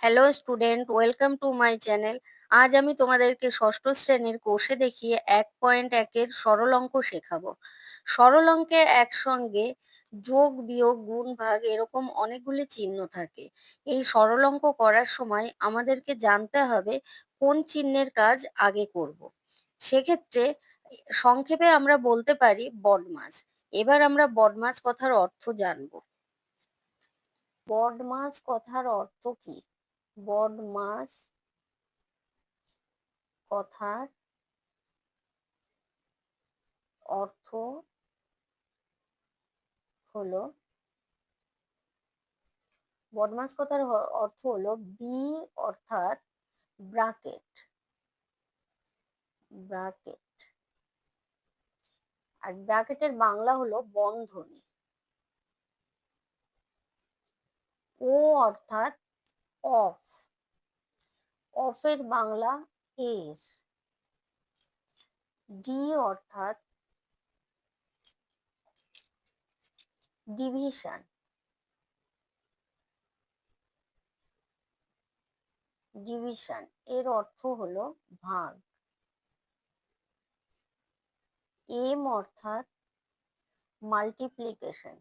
Hello student welcome to my channel আজ আমি তোমাদেরকে ষষ্ঠ শ্রেণির কোষে দেখিয়ে এক পয়েন্ট একের সরল অঙ্ক শেখাবো। সরল অঙ্কে একসঙ্গে যোগ, বিয়োগ, গুণ, ভাগ এরকম অনেকগুলি চিহ্ন থাকে। এই সরল অঙ্ক করার সময় আমাদেরকে জানতে হবে কোন চিহ্নের কাজ আগে করব। সেক্ষেত্রে সংক্ষেপে আমরা বলতে পারি বডমাস এবার আমরা বডমাস কথার অর্থ জানব। বডমাস কথার অর্থ কি? বডমাস কথার অর্থ হলো বডমাস কথার অর্থ হলো বি অর্থাৎ ব্রাকেট ব্রাকেট আর ব্রাকেটের বাংলা হলো বন্ধনী। ও অর্থাৎ অফ অফের বাংলা এর। ডি অর্থাৎ ডিভিশন ডিভিশন এর অর্থ হলো ভাগ। এম অর্থাৎ মাল্টিপ্লিকেশন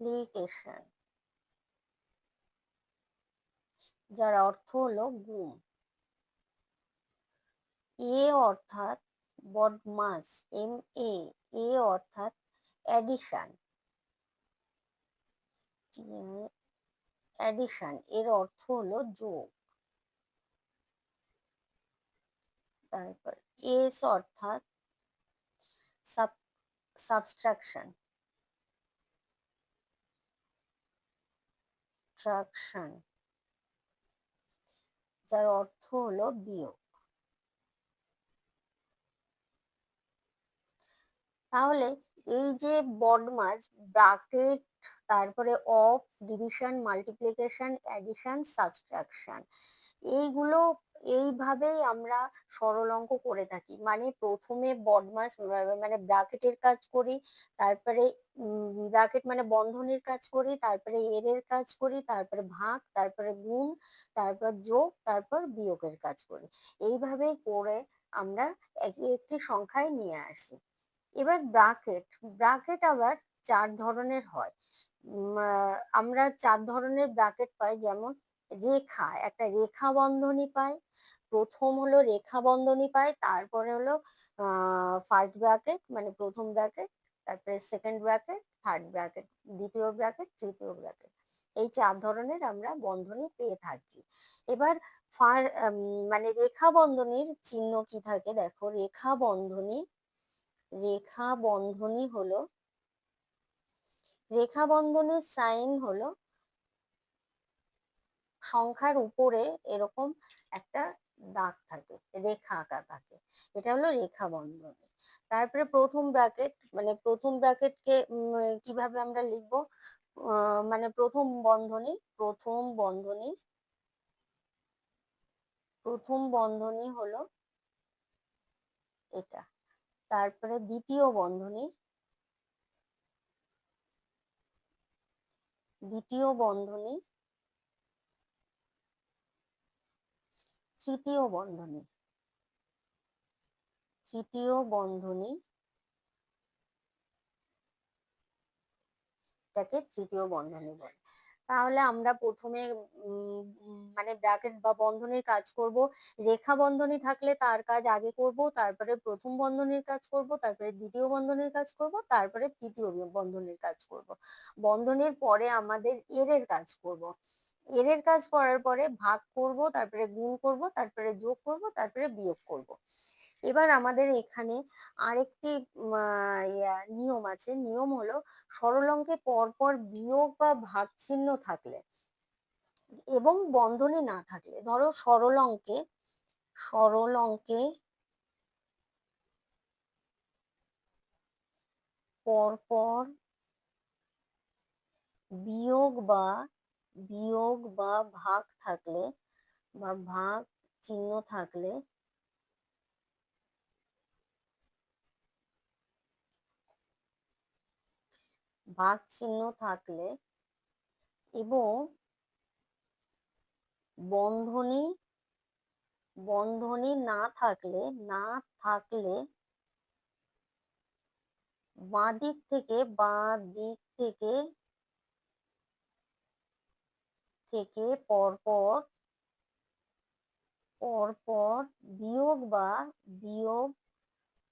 মাল্টিপ্লিকেশন যার অর্থ হলো গুম। এ অর্থাৎ বডমাস এম এ এ অর্থাৎ অ্যাডিশন অ্যাডিশন এর অর্থ হলো যোগ। তারপর, এস অর্থাৎ সাবস্ট্রাকশন ট্রাকশন যার অর্থ হলো বিয়োগ। তাহলে এই যে বডমাস ব্রাকেট, তারপরে of, division, multiplication, addition subtraction এইগুলো এইভাবেই আমরা সরল অঙ্ক করে থাকি। মানে প্রথমে বদমাস মানে ব্রাকেটের কাজ করি, তারপরে ব্রাকেট মানে বন্ধনীর কাজ করি, তারপরে এর এর কাজ করি, তারপরে ভাগ, তারপরে গুণ, তারপর যোগ, তারপর বিয়োগের কাজ করি। এইভাবেই করে আমরা একটি একটি সংখ্যায় নিয়ে আসি। এবার ব্রাকেট ব্রাকেট আবার চার ধরনের হয়। আমরা চার ধরনের ব্রাকেট পাই, যেমন রেখা, একটা রেখা বন্ধনী পাই। প্রথম হলো রেখা বন্ধনী পাই, তারপরে হলো ফার্স্ট ব্র্যাকেট মানে প্রথম ব্র্যাকেট তারপরে সেকেন্ড ব্র্যাকেট থার্ড ব্র্যাকেট দ্বিতীয় ব্র্যাকেট তৃতীয় ব্র্যাকেট এই চার ধরনের আমরা বন্ধনী পেয়ে থাকি। এবার মানে রেখা বন্ধনীর চিহ্ন কি থাকে? দেখো, রেখা বন্ধনী রেখা বন্ধনী হলো, রেখা বন্ধনীর সাইন হলো সংখ্যার উপরে এরকম একটা দাগ থাকে, রেখা আঁকা থাকে। এটা হলো রেখা বন্ধনী। তারপরে প্রথম ব্র্যাকেট মানে প্রথম ব্র্যাকেটকে কীভাবে আমরা লিখব? মানে প্রথম বন্ধনী প্রথম বন্ধনী প্রথম বন্ধনী হলো এটা। তারপরে দ্বিতীয় বন্ধনী দ্বিতীয় বন্ধনী তৃতীয় বন্ধনী। তৃতীয় বন্ধনী এটাকে তৃতীয় বন্ধনী বলে। তাহলে আমরা প্রথমে মানে ব্র্যাকেট বা বন্ধনীর কাজ করব। রেখা বন্ধনী থাকলে তার কাজ আগে করব, তারপরে প্রথম বন্ধনীর কাজ করব, তারপরে দ্বিতীয় বন্ধনীর কাজ করব, তারপরে তৃতীয় বন্ধনীর কাজ করব। বন্ধনীর পরে আমাদের এর কাজ করব। এর কাজ করার পরে ভাগ করব, তারপরে গুণ করব, তারপরে যোগ করব, তারপরে বিয়োগ করব। এবার আমাদের এখানে আরেকটি নিয়ম আছে। নিয়ম হলো সরল অঙ্কে পরপর বিয়োগ বা ভাগ চিহ্ন থাকলে এবং বন্ধনী না থাকলে, ধরো সরল অঙ্কে সরল অঙ্কে পরপর বিয়োগ বা বিয়োগ বা ভাগ থাকলে বা ভাগ চিহ্ন থাকলে ভাগ চিহ্ন থাকলে এবং বন্ধনী বন্ধনী না থাকলে না থাকলে বাঁ দিক থেকে বাঁ দিক থেকে থেকে পরপর পরপর বিয়োগ বা বিয়োগ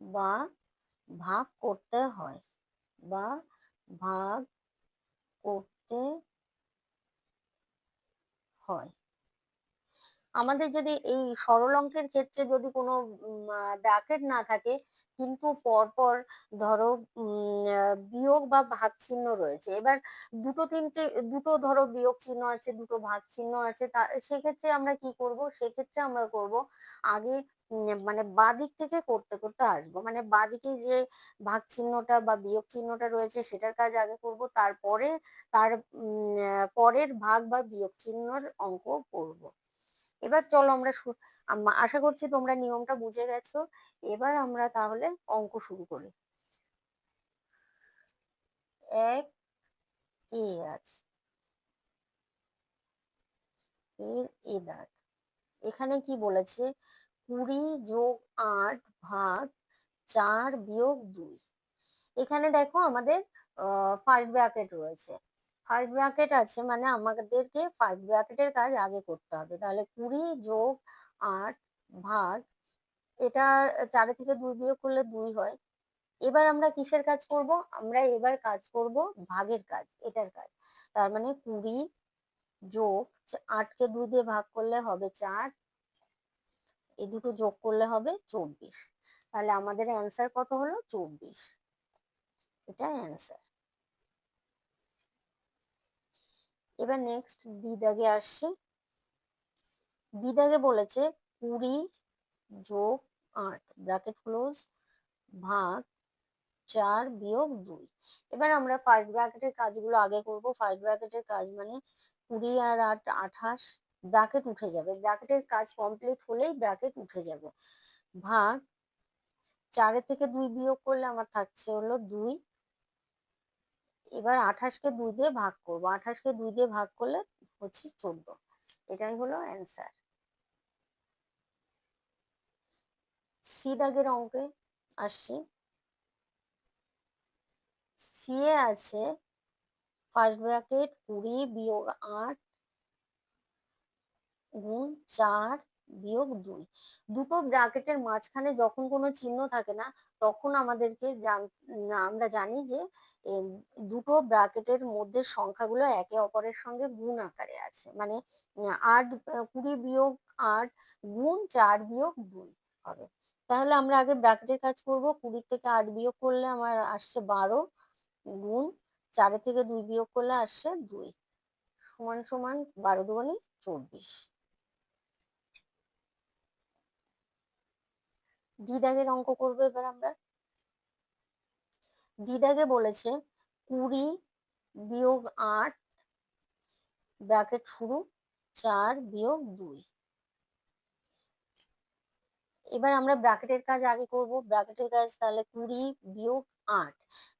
বা ভাগ করতে হয় বা ভাগ করতে হয়। আমাদের যদি এই সরল অঙ্কের ক্ষেত্রে যদি কোনো ব্র্যাকেট না থাকে কিন্তু পরপর ধরো বিয়োগ বা ভাগ চিহ্ন রয়েছে। এবার দুটো তিনটে, দুটো ধরো বিয়োগ চিহ্ন আছে, দুটো ভাগ চিহ্ন আছে, তা সেক্ষেত্রে আমরা কি করব? সেক্ষেত্রে আমরা করব আগে মানে বাদিক থেকে করতে করতে আসব। মানে বাদিকে যে ভাগ চিহ্নটা বা বিয়োগ চিহ্নটা রয়েছে, সেটার কাজ আগে করব। তারপরে, তার পরের ভাগ বা বিয়োগ চিহ্নর অঙ্ক করব। এবার চলো আমরা আশা করছি তোমরা নিয়মটা বুঝে গেছো। এবার আমরা তাহলে অঙ্ক শুরু করি। এক, এ আছে। এ দাগ এখানে কি বলেছে? কুড়ি যোগ আট ভাগ চার বিয়োগ দুই। এখানে দেখো আমাদের ফার্স্ট ব্র্যাকেট রয়েছে। ফার্স্ট ব্র্যাকেট আছে মানে আমাদেরকে ফার্স্ট ব্র্যাকেটের কাজ আগে করতে হবে। তাহলে কুড়ি যোগ আট ভাগ, এটা চারে থেকে দুই বিয়োগ করলে দুই হয়। এবার আমরা কিসের কাজ করব? আমরা এবার কাজ করব ভাগের কাজ, এটার কাজ। তার মানে কুড়ি যোগ আটকে দুই দিয়ে ভাগ করলে হবে চার এই দুটো যোগ করলে হবে চব্বিশ। তাহলে আমাদের অ্যান্সার কত হলো? চব্বিশ। এটা অ্যান্সার এবার নেক্সট বিদাগে আসছে বিদাগে বলেছে কুড়ি যোগ আট ব্র্যাকেট ক্লোজ ভাগ চার বিয়োগ দুই। এবার আমরা ফার্স্ট ব্র্যাকেটের কাজগুলো আগে করব। ফার্স্ট ব্র্যাকেটের কাজ মানে কুড়ি আর আট, আঠাশ ব্র্যাকেট উঠে যাবে। ব্র্যাকেটের কাজ কমপ্লিট হলেই ব্র্যাকেট উঠে যাবে। ভাগ চারের থেকে দুই বিয়োগ করলে আমার থাকছে হলো দুই। এবার আঠাশকে দুই দিয়ে ভাগ করব। আঠাশকে দুই দিয়ে ভাগ করলে হচ্ছে চোদ্দ। এটাই হলো অ্যান্সার সি দাগের অঙ্কে আসছি। সি এ আছে ফার্স্ট ব্র্যাকেট কুড়ি বিয়োগ আট গুণ চার বিয়োগ দুই। দুটো ব্র্যাকেটের মাঝখানে যখন কোনো চিহ্ন থাকে না, তখন আমাদেরকে আমরা জানি যে দুটো ব্র্যাকেটের মধ্যে সংখ্যাগুলো একে অপরের সঙ্গে গুণ আকারে আছে। মানে আট কুড়ি বিয়োগ আট গুণ চার বিয়োগ দুই হবে। তাহলে আমরা আগে ব্র্যাকেটের কাজ করব। কুড়ি থেকে আট বিয়োগ করলে আমার আসছে বারো গুণ চারে থেকে দুই বিয়োগ করলে আসছে দুই। সমান সমান বারো দুগুণে চব্বিশ। দ্বিদাগের অঙ্ক করব এবার আমরা। দ্বিদাগে বলেছে কুড়ি বিয়োগ আট ব্র্যাকেট শুরু চার বিয়োগ দুই। এবার আমরা ব্র্যাকেটের কাজ আগে করব। ব্র্যাকেটের কাজ তাহলে কুড়ি বিয়োগ আট।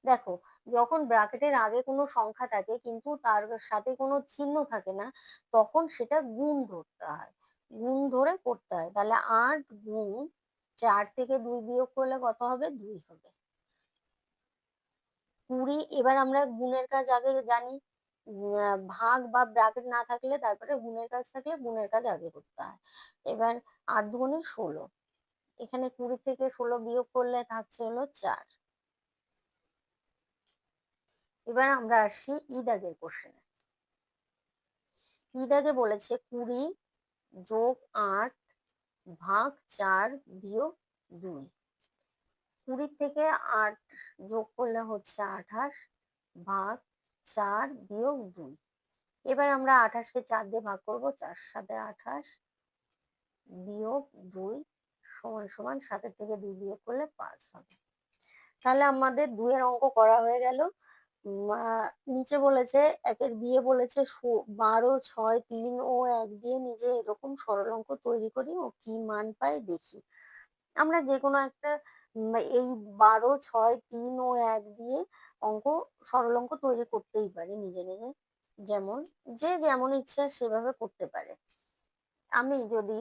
দেখো, যখন ব্র্যাকেটের আগে কোনো সংখ্যা থাকে কিন্তু তার সাথে কোনো চিহ্ন থাকে না, তখন সেটা গুণ ধরতে হয়। গুণ ধরে করতে হয়। তাহলে আট গুণ চার থেকে দুই বিয়োগ করলে কত হবে? দুই হবে। কুড়ি, এবার আমরা গুণের কাজ আগে জানি। ভাগ বা ব্র্যাকেট না থাকলে তারপরে গুণের কাজ থাকলে গুণের কাজ আগে করতে হয়। এবার আট দুগুণে ষোলো। এখানে কুড়ি থেকে ষোলো বিয়োগ করলে থাকছে হলো চার। এবার আমরা আসি ঈদ আগের কোশ্চেনে ঈদ আগে বলেছে কুড়ি যোগ আট ভাগ চার বিয়োগ দুই। কুড়ি থেকে আট যোগ করলে হচ্ছে আঠাশ, ভাগ চার বিয়োগ দুই। এবার আমরা আঠাশকে চার দিয়ে ভাগ করব, চার সাথে আঠাশ বিয়োগ দুই সমান সমান সাতের থেকে দুই বিয়োগ করলে পাঁচ হবে। তাহলে আমাদের দুইয়ের অঙ্ক করা হয়ে গেল। নিচে বলেছে, একের বিয়ে বলেছে বারো, ছয়, তিন, ও এক দিয়ে নিজে এরকম সরল অঙ্ক তৈরি করি, ও কি মান পায় দেখি। আমরা যে কোনো একটা এই বারো, ছয়, তিন, ও এক দিয়ে অঙ্ক, সরল অঙ্ক তৈরি করতেই পারি নিজে নিজে। যেমন, যে যেমন ইচ্ছা সেভাবে করতে পারে। আমি যদি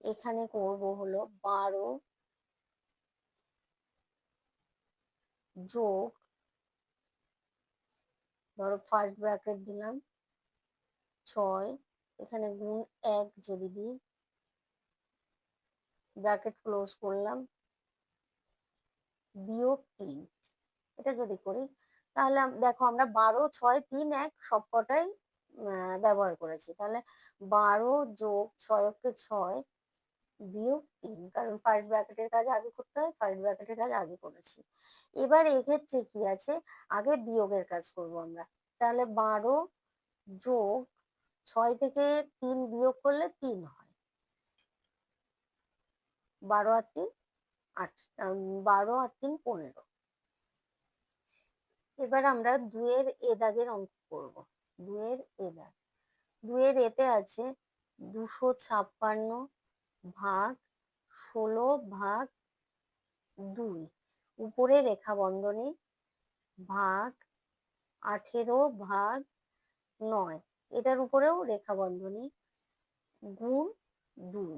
এখানে করব হলো বারো যোগ ধরো ফার্স্ট ব্র্যাকেট দিলাম, ছয়, এখানে গুণ এক যদি দিই ব্র্যাকেট ক্লোজ করলাম, বিয়োগ তিন, এটা যদি করি, তাহলে দেখো আমরা বারো, ছয়, তিন, এক সবকটাই ব্যবহার করেছি, তাহলে বারো যোগ ছয়কে ছয় বিয়োগ তিন। কারণ ফার্স্ট ব্র্যাকেটের কাজ আগে করতে হয় ফার্স্ট ব্র্যাকেটের কাজ আগে করেছি। এবার এক্ষেত্রে কি আছে? আগে বিয়োগের কাজ করব আমরা। তাহলে বারো যোগ ছয় থেকে তিন বিয়োগ করলে তিন হয়। বারো আর তিন, আট বারো আর তিন, পনেরো। এবার আমরা দুয়ের এ দাগের অঙ্ক করব। দুয়ের এ দাগ। দুয়ের এতে আছে দুশো ছাপ্পান্ন ভাগ ষোলো ভাগ দুই। উপরে রেখা বন্ধনী ভাগ আঠেরো ভাগ নয়। এটার উপরেও রেখা বন্ধনী গুণ দুই।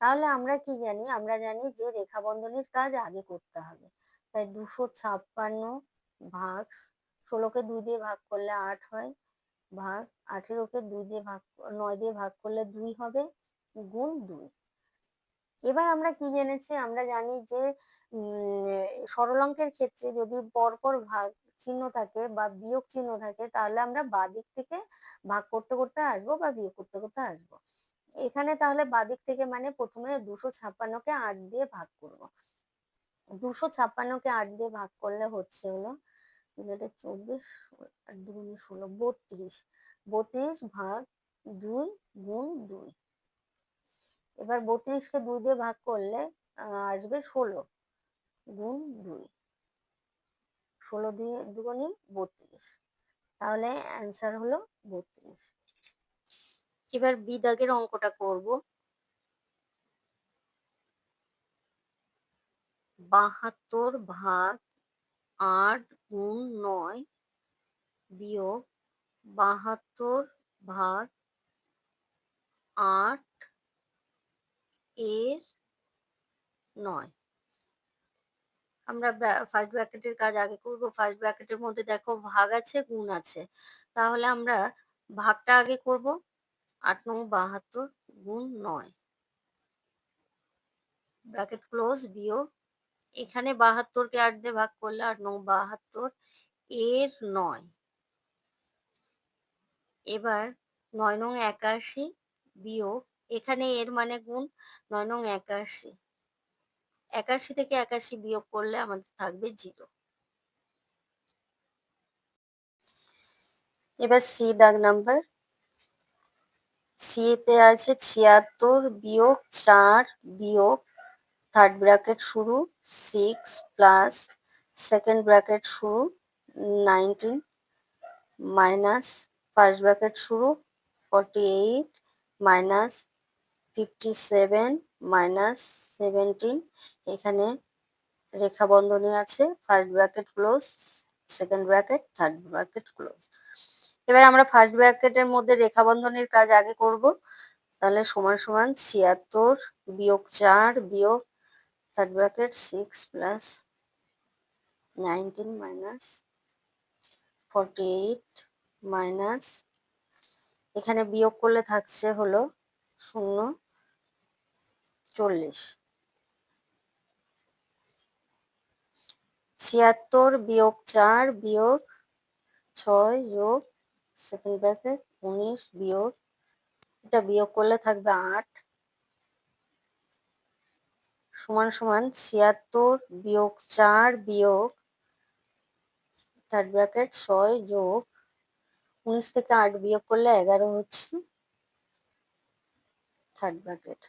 তাহলে আমরা কি জানি? আমরা জানি যে রেখা বন্ধনীর কাজ আগে করতে হবে। তাই দুশো ছাপ্পান্ন ভাগ ষোলোকে দুই দিয়ে ভাগ করলে আট হয়। ভাগ আঠেরোকে দুই দিয়ে ভাগ, নয় দিয়ে ভাগ করলে দুই হবে। গুণ দুই। এবার আমরা কি জেনেছি? আমরা জানি যে সরল অঙ্কের ক্ষেত্রে যদি পরপর ভাগ চিহ্ন থাকে বা বিয়োগ চিহ্ন থাকে, তাহলে আমরা বাদিক থেকে ভাগ করতে করতে আসব বা বিয়োগ করতে করতে আসব। এখানে তাহলে বাদিক থেকে মানে প্রথমে দুশো ছাপ্পান্নকে আট দিয়ে ভাগ করব। দুশো ছাপ্পান্নকে আট দিয়ে ভাগ করলে হচ্ছে হলো তিনটে চব্বিশ ষোলো, বত্রিশ। বত্রিশ ভাগ দুই গুণ দুই। এবার বত্রিশকে দুই দিয়ে ভাগ করলে আসবে ষোলো। গুণ দুই। ষোলো দিয়ে দুগুণে বত্রিশ। তাহলে অ্যান্সার হলো বত্রিশ। এবার বিদাগের অঙ্কটা করব। বাহাত্তর ভাগ আট গুণ নয় বিয়োগ বাহাত্তর ভাগ আট এর নয়। আমরা ফার্স্ট ব্র্যাকেটের কাজ আগে করব। ফার্স্ট ব্র্যাকেটের মধ্যে দেখো ভাগ আছে, গুণ আছে। তাহলে আমরা ভাগটা আগে করব। আট নং বাহাত্তর গুণ নয়। ব্র্যাকেট ক্লোজ বিয়োগ। এখানে বাহাত্তরকে আট দিয়ে ভাগ করলে আট নং বাহাত্তর এর নয়। এবার নয় নং একাশি বিয়োগ এখানে এর মানে গুণ নয় নং একাশি। একাশি থেকে একাশি বিয়োগ করলে আমাদের থাকবে জিরো। এবার সি দাগ নাম্বার। সি আছে ছিয়াত্তর বিয়োগ চার বিয়োগ থার্ড ব্র্যাকেট শুরু সিক্স প্লাস সেকেন্ড ব্র্যাকেট শুরু নাইনটিন মাইনাস ফার্স্ট ব্র্যাকেট শুরু forty eight minus fifty seven minus seventeen এখানে রেখা বন্ধনী আছে first bracket close second bracket third bracket close এবার আমরা ফার্স্ট ব্র্যাকেটের মধ্যে রেখা বন্ধনীর কাজ আগে করব, তাহলে সমান সমান ছিয়াত্তর বিয়োগ চার বিয়োগ third bracket six plus nineteen minus forty eight minus এখানে বিয়োগ করলে থাকছে হলো শূন্য চল্লিশ। ছিয়াত্তর বিয়োগ চার বিয়োগ ছয় যোগ সেকেন্ড ব্র্যাকেট উনিশ বিয়োগ, এটা বিয়োগ করলে থাকবে আট। সমান সমান ছিয়াত্তর বিয়োগ চার বিয়োগ থার্ড ব্র্যাকেট ছয় যোগ উনিশ থেকে আট বিয়োগ করলে এগারো হচ্ছে। থার্ড ব্র্যাকেট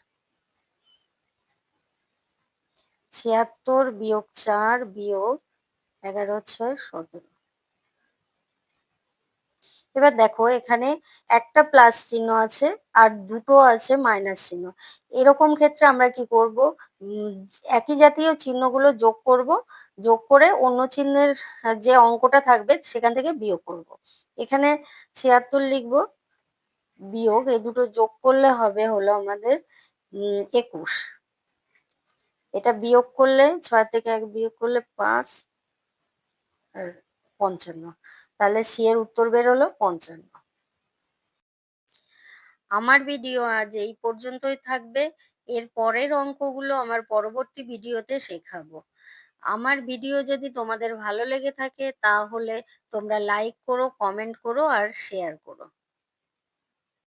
ছিয়াত্তর বিয়োগ চার বিয়োগ এগারো ছয় সতেরো। এবার দেখো এখানে একটা প্লাস চিহ্ন আছে আর দুটো আছে মাইনাস চিহ্ন। এরকম ক্ষেত্রে আমরা কি করব? একই জাতীয় চিহ্নগুলো যোগ করব, যোগ করে অন্য চিহ্নের যে অঙ্কটা থাকবে সেখান থেকে বিয়োগ করব। এখানে ছিয়াত্তর লিখব বিয়োগ, এই দুটো যোগ করলে হবে হলো আমাদের একুশ। এটা বিয়োগ করলে, ছয় থেকে এক বিয়োগ করলে পাঁচ আর পঞ্চান্ন। তাহলে সি এর উত্তর বেরোলো পঞ্চান্ন। আমার ভিডিও আজ এই পর্যন্তই থাকবে। এর পরের অঙ্কগুলো আমার পরবর্তী ভিডিওতে শেখাবো। আমার ভিডিও যদি তোমাদের ভালো লেগে থাকে, তাহলে তোমরা লাইক করো কমেন্ট করো আর শেয়ার করো।